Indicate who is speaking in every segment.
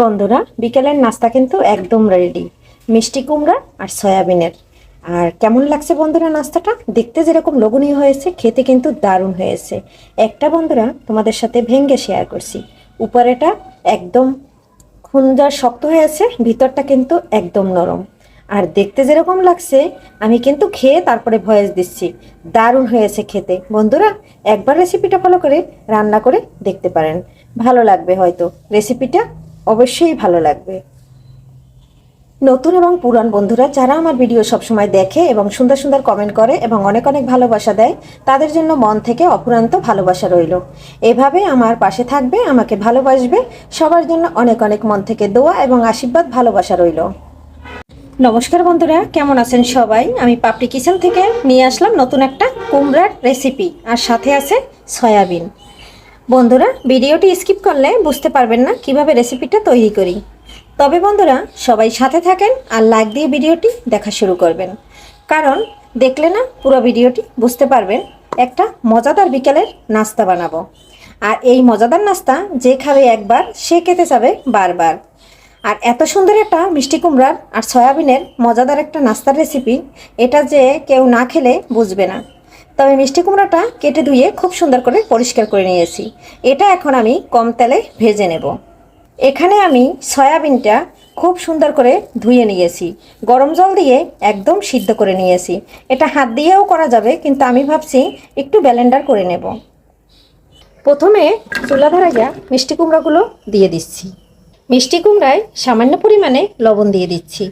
Speaker 1: বন্ধুরা, বিকেলের নাস্তা কিন্তু একদম রেডি মিষ্টি কুমড়া আর সয়াবিনের। আর কেমন লাগছে বন্ধুরা নাস্তাটা? দেখতে যেরকম লোভনীয় হয়েছে, খেতে কিন্তু দারুণ হয়েছে। একটা বন্ধুরা তোমাদের সাথে ভেঙ্গে শেয়ার করছি। উপরেটা একদম খুঞ্জার শক্ত হয়েছে, ভিতরটা কিন্তু একদম নরম। আর দেখতে যেরকম লাগছে, আমি কিন্তু খেয়ে তারপরে ভয়েস দিচ্ছি। দারুণ হয়েছে খেতে। বন্ধুরা, একবার রেসিপিটা ফলো করে রান্না করে দেখতে পারেন। ভালো লাগবে হয়তো। রেসিপিটা অবশ্যই ভালো লাগবে। নতুন এবং পুরান বন্ধুরা, যারা আমার ভিডিও সবসময় দেখে এবং সুন্দর সুন্দর কমেন্ট করে এবং অনেক অনেক ভালোবাসা দেয়, তাদের জন্য মন থেকে অপুরান্ত ভালোবাসা রইল। এভাবে আমার পাশে থাকবে, আমাকে ভালোবাসবে, সবার জন্য অনেক অনেক মন থেকে দোয়া এবং আশীর্বাদ, ভালোবাসা রইল। নমস্কার বন্ধুরা, কেমন আছেন সবাই? আমি পাপড়ি কিচেন থেকে নিয়ে আসলাম নতুন একটা কুমড়ার রেসিপি আর সাথে আছে সয়াবিন। বন্ধুরা, ভিডিওটি স্কিপ করলে বুঝতে পারবেন না কীভাবে রেসিপিটা তৈরি করি। তবে বন্ধুরা, সবাই সাথে থাকেন আর লাইক দিয়ে ভিডিওটি দেখা শুরু করবেন। কারণ, দেখলে না পুরো ভিডিওটি বুঝতে পারবেন, একটা মজাদার বিকেলের নাস্তা বানাবো। আর এই মজাদার নাস্তা যে খাবে একবার, সে খেতে যাবে বারবার। আর এত সুন্দর একটা মিষ্টি কুমড়ার আর সয়াবিনের মজাদার একটা নাস্তার রেসিপি, এটা যে কেউ না খেলে বুঝবে না। তবে মিষ্টি কুমড়াটা কেটে ধুয়ে খুব সুন্দর করে পরিষ্কার করে নিয়েছি। এটা এখন আমি কম তেলে ভেজে নেব। এখানে আমি সয়াবিনটা খুব সুন্দর করে ধুয়ে নিয়েছি। গরম জল দিয়ে একদম সিদ্ধ করে নিয়েছি। এটা হাত দিয়েও করা যাবে, কিন্তু আমি ভাবছি একটু ব্যালেন্ডার করে নেব। প্রথমে চুলা ধরাইয়া মিষ্টি কুমড়াগুলো দিয়ে দিচ্ছি। মিষ্টি কুমড়ায় সামান্য পরিমাণে লবণ দিয়ে দিচ্ছি।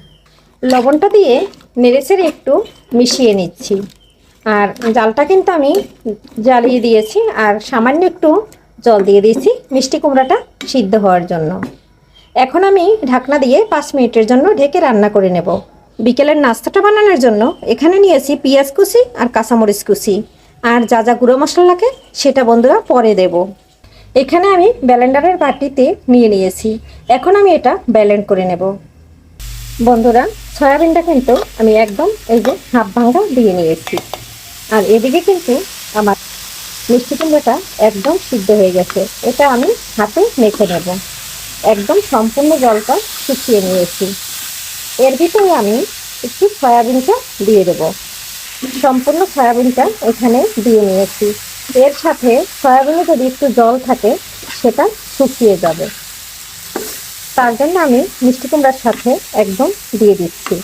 Speaker 1: লবণটা দিয়ে নেড়েচেড়ে একটু মিশিয়ে নিচ্ছি। আর জালটা কিন্তু আমি জ্বালিয়ে দিয়েছি আর সামান্য একটু জল দিয়ে দিয়েছি মিষ্টি কুমড়াটা সিদ্ধ হওয়ার জন্য। এখন আমি ঢাকনা দিয়ে পাঁচ মিনিটের জন্য ঢেকে রান্না করে নেব। বিকেলের নাস্তাটা বানানোর জন্য এখানে নিয়েছি পেঁয়াজ কুচি আর কাঁচামরিচ কুচি। আর যা যা গুঁড়ো মশলা লাগে সেটা বন্ধুরা পরে দেব। এখানে আমি ব্যালেন্ডারের বাটিতে নিয়ে নিয়েছি। এখন আমি এটা ব্যালেন্ড করে নেব। বন্ধুরা, সয়াবিনটা কিন্তু আমি একদম এই যে হাফ ভাঙা দিয়ে নিয়েছি। আর এদিকে কিন্তু আমার মিষ্টি কুমড়োটা একদম সিদ্ধ হয়ে গেছে। এটা আমি হাতে মেখে নেব। একদম সম্পূর্ণ জলটা শুকিয়ে নিয়েছি। এর ভিতরে আমি একটু সয়াবিনটা দিয়ে দেব। সম্পূর্ণ সয়াবিনটা এখানে দিয়ে নিয়েছি। এর সাথে সয়াবিনে যদি একটু জল থাকে, সেটা শুকিয়ে যাবে। তার জন্য আমি মিষ্টি কুমড়ার সাথে একদম দিয়ে দিচ্ছি।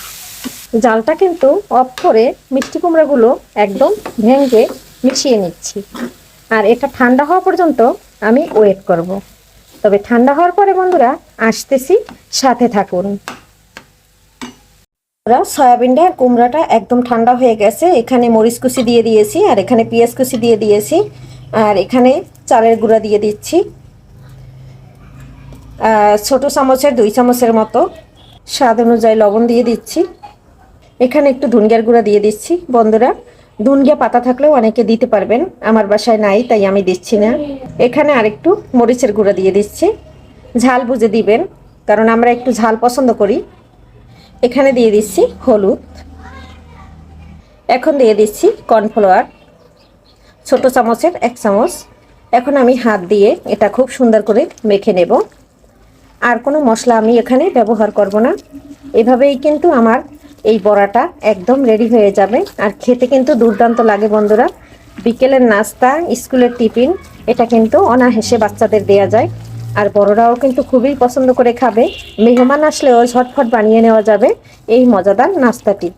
Speaker 1: জালটা কিন্তু অফ করে মিষ্টি কুমড়াগুলো একদম ভেঙে মিশিয়ে নিচ্ছি। আর এটা ঠান্ডা হওয়া পর্যন্ত আমি ওয়েট করব। তবে ঠান্ডা হওয়ার পরে বন্ধুরা আসতেছি, সাথে থাকুন। সয়াবিনটা, কুমড়াটা একদম ঠান্ডা হয়ে গেছে। এখানে মরিচ কুচি দিয়ে দিয়েছি আর এখানে পেঁয়াজ কুচি দিয়ে দিয়েছি। আর এখানে চালের গুঁড়া দিয়ে দিচ্ছি। ছোট চামচের, দুই চামচের মতো স্বাদ অনুযায়ী লবণ দিয়ে দিচ্ছি। এখানে একটু ধুনগিয়ার গুঁড়া দিয়ে দিচ্ছি, বন্ধুরা। ধুনগিয়া পাতা থাকলেও অনেকে দিতে পারবেন, আমার বাসায় নাই, তাই আমি দিচ্ছি না। এখানে আরেকটু মরিচের গুঁড়া দিয়ে দিচ্ছি। ঝাল বুঝে দিবেন, কারণ আমরা একটু ঝাল পছন্দ করি। এখানে দিয়ে দিচ্ছি হলুদ। এখন দিয়ে দিচ্ছি কর্নফ্লাওয়ার, ছোট চামচের এক চামচ। এখন আমি হাত দিয়ে এটা খুব সুন্দর করে মেখে নেব। আর কোনো মশলা আমি এখানে ব্যবহার করব না। এভাবেই কিন্তু আমার এই বড়াটা একদম রেডি হয়ে যাবে। আর খেতে কিন্তু দুর্দান্ত লাগে বন্ধুরা। বিকেলের নাস্তা, স্কুলের টিফিন, এটা কিন্তু অনাহেসে বাচ্চাদের দেয়া যায়। আর বড়রাও কিন্তু খুবই পছন্দ করে খাবে। মেহমান আসলেও ঝটফট বানিয়ে নেওয়া যাবে এই মজাদার নাস্তাটি।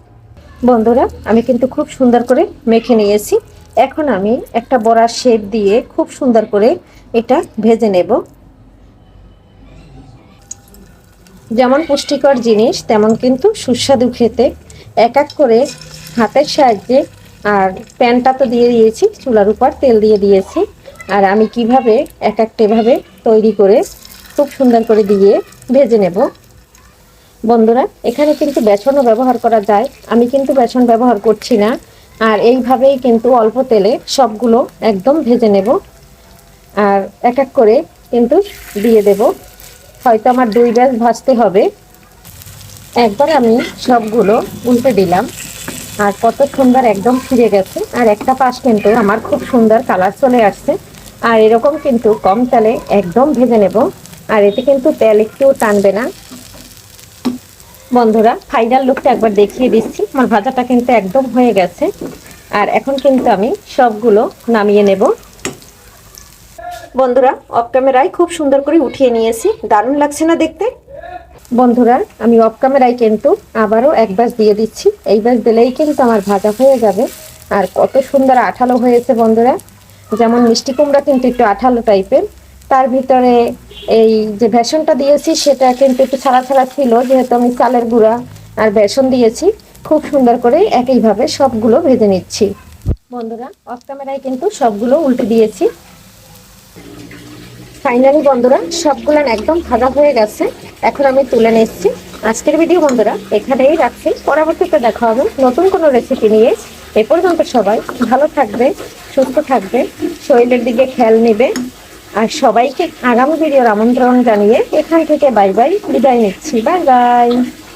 Speaker 1: বন্ধুরা, আমি কিন্তু খুব সুন্দর করে মেখে নিয়েছি। এখন আমি একটা বড়ার শেপ দিয়ে খুব সুন্দর করে এটা ভেজে নেব। যেমন পুষ্টিকর জিনিস, তেমন কিন্তু সুস্বাদু খেতে। এক এক করে হাতের সাহায্যে, আর প্যানটা তো দিয়ে দিয়েছি, চুলার উপর তেল দিয়ে দিয়েছি। আর আমি কীভাবে এক একটা এভাবে তৈরি করে খুব সুন্দর করে দিয়ে ভেজে নেব। বন্ধুরা, এখানে কিন্তু বেসনও ব্যবহার করা যায়। আমি কিন্তু বেসন ব্যবহার করছি না। আর এইভাবেই কিন্তু অল্প তেলে সবগুলো একদম ভেজে নেব। আর এক এক করে কিন্তু দিয়ে দেব। হয়তো আমার দুই ব্যাস ভাজতে হবে। একবার আমি সবগুলো উল্টে দিলাম। আর কত সুন্দর একদম ফিরে গেছে। আর একটা পাশ কিন্তু আমার খুব সুন্দর কালার চলে আসছে। আর এরকম কিন্তু কম তেলে একদম ভেজে নেব। আর এতে কিন্তু তেল একটু টানবে না। বন্ধুরা ফাইনাল লুকটা একবার দেখিয়ে দিচ্ছি। আমার ভাজাটা কিন্তু একদম হয়ে গেছে। আর এখন কিন্তু আমি সবগুলো নামিয়ে নেব। বন্ধুরা অফ ক্যামেরায় খুব সুন্দর করে উঠিয়ে নিয়েছি। দারুণ লাগছে না দেখতে? বন্ধুরা, আমি অফ ক্যামেরায় কিন্তু আবারও এক বাস দিয়ে দিচ্ছি। এই বাস দিলেই কিন্তু আমার ভাজা হয়ে যাবে। আর কত সুন্দর আঠালো হয়েছে বন্ধুরা। যেমন মিষ্টি কুমড়া কিন্তু একটু আঠালো টাইপের তার ভিতরে এই যে বেসনটা দিয়েছি, সেটা কিন্তু একটু ছাড়া ছাড়া ছিল, যেহেতু আমি চালের গুঁড়া আর বেসন দিয়েছি। খুব সুন্দর করে একইভাবে সবগুলো ভেজে নিচ্ছি। বন্ধুরা অফ ক্যামেরায় কিন্তু সবগুলো উল্টে দিয়েছি। ফাইনালি বন্ধুরা সবগুলান একদম ভাগা হয়ে গেছে। এখন আমি তুলে নিচ্ছি। আজকের ভিডিও বন্ধুরা, এখানেই রাখছি। পরবর্তীতে দেখা হবে নতুন কোনো রেসিপি নিয়ে। এ পর্যন্ত সবাই ভালো থাকবে, সুস্থ থাকবে, শরীরের দিকে খেয়াল নেবে। আর সবাইকে আগামী ভিডিওর আমন্ত্রণ জানিয়ে এখান থেকে বাই বাই বিদায় নিচ্ছি। Bye bye